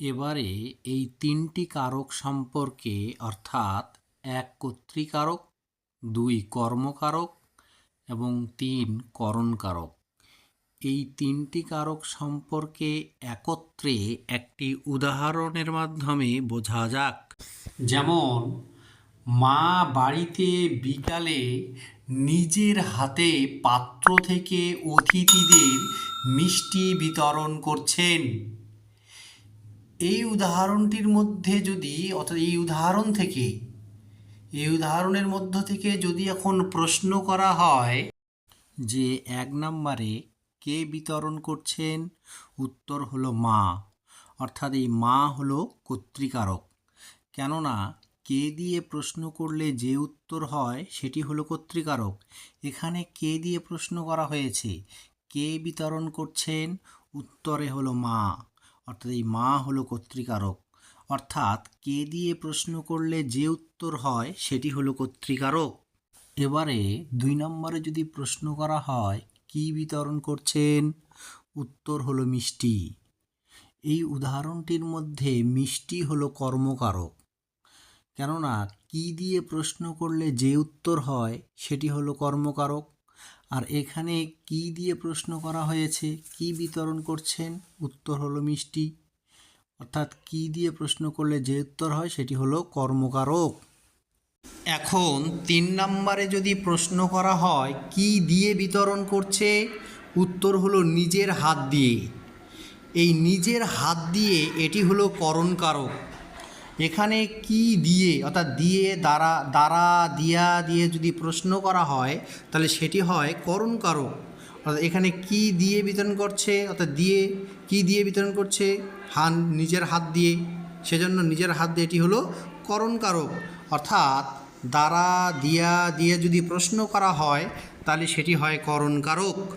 এবারে এই তিনটি কারক সম্পর্কে অর্থাৎ এক কর্তৃকারক, দুই কর্মকারক এবং তিন করণকারক। এই তিনটি কারক সম্পর্কে একত্রে একটি উদাহরণের মাধ্যমে বোঝা যাক। যেমন, মা বাড়িতে বিকালে নিজের হাতে পাত্র থেকে অতিথিদের মিষ্টি বিতরণ করছেন। এই উদাহরণটির মধ্যে যদি, অর্থাৎ এই উদাহরণ থেকে, এই উদাহরণের মধ্য থেকে যদি এখন প্রশ্ন করা হয় যে এক নম্বরে কে বিতরণ করছেন, উত্তর হলো মা। অর্থাৎ এই মা হলো কর্তৃকারক। কেননা কে দিয়ে প্রশ্ন করলে যে উত্তর হয়, সেটি হলো কর্তৃকারক। এখানে কে দিয়ে প্রশ্ন করা হয়েছে, কে বিতরণ করছেন, উত্তরে হলো মা। অর্থাৎ এই মা হলো কর্তৃকারক। অর্থাৎ কে দিয়ে প্রশ্ন করলে যে উত্তর হয়, সেটি হলো কর্তৃকারক। এবারে দুই নম্বরে যদি প্রশ্ন করা হয়, কি বিতরণ করছেন? উত্তর হলো মিষ্টি। এই উদাহরণটির মধ্যে মিষ্টি হলো কর্মকারক। কেননা, কি দিয়ে প্রশ্ন করলে যে উত্তর হয়, সেটি হলো কর্মকারক। আর এখানে কি দিয়ে প্রশ্ন করা হয়েছে, কি বিতরণ করছেন? উত্তর হলো মিষ্টি। অর্থাৎ কি দিয়ে প্রশ্ন করলে যে উত্তর হয় সেটি হলো কর্মকারক। এখন তিন নম্বরে যদি প্রশ্ন করা হয়, কি দিয়ে বিতরণ করছে? উত্তর হলো নিজের হাত দিয়ে। এই নিজের হাত দিয়ে এটি হলো করণকারক। এখানে কি দিয়ে, অর্থাৎ দিয়ে, দ্বারা দ্বারা, দিয়া, দিয়ে যদি প্রশ্ন করা হয়, তাহলে সেটি হয় করণকারক। অর্থাৎ এখানে কি দিয়ে বিতরণ করছে, অর্থাৎ দিয়ে, কি দিয়ে বিতরণ করছে? হান, নিজের হাত দিয়ে। সেজন্য নিজের হাত দিয়ে এটি হলো করণকারক। অর্থাৎ দ্বারা, দিয়া, দিয়ে যদি প্রশ্ন করা হয়, তাহলে সেটি হয় করণকারক।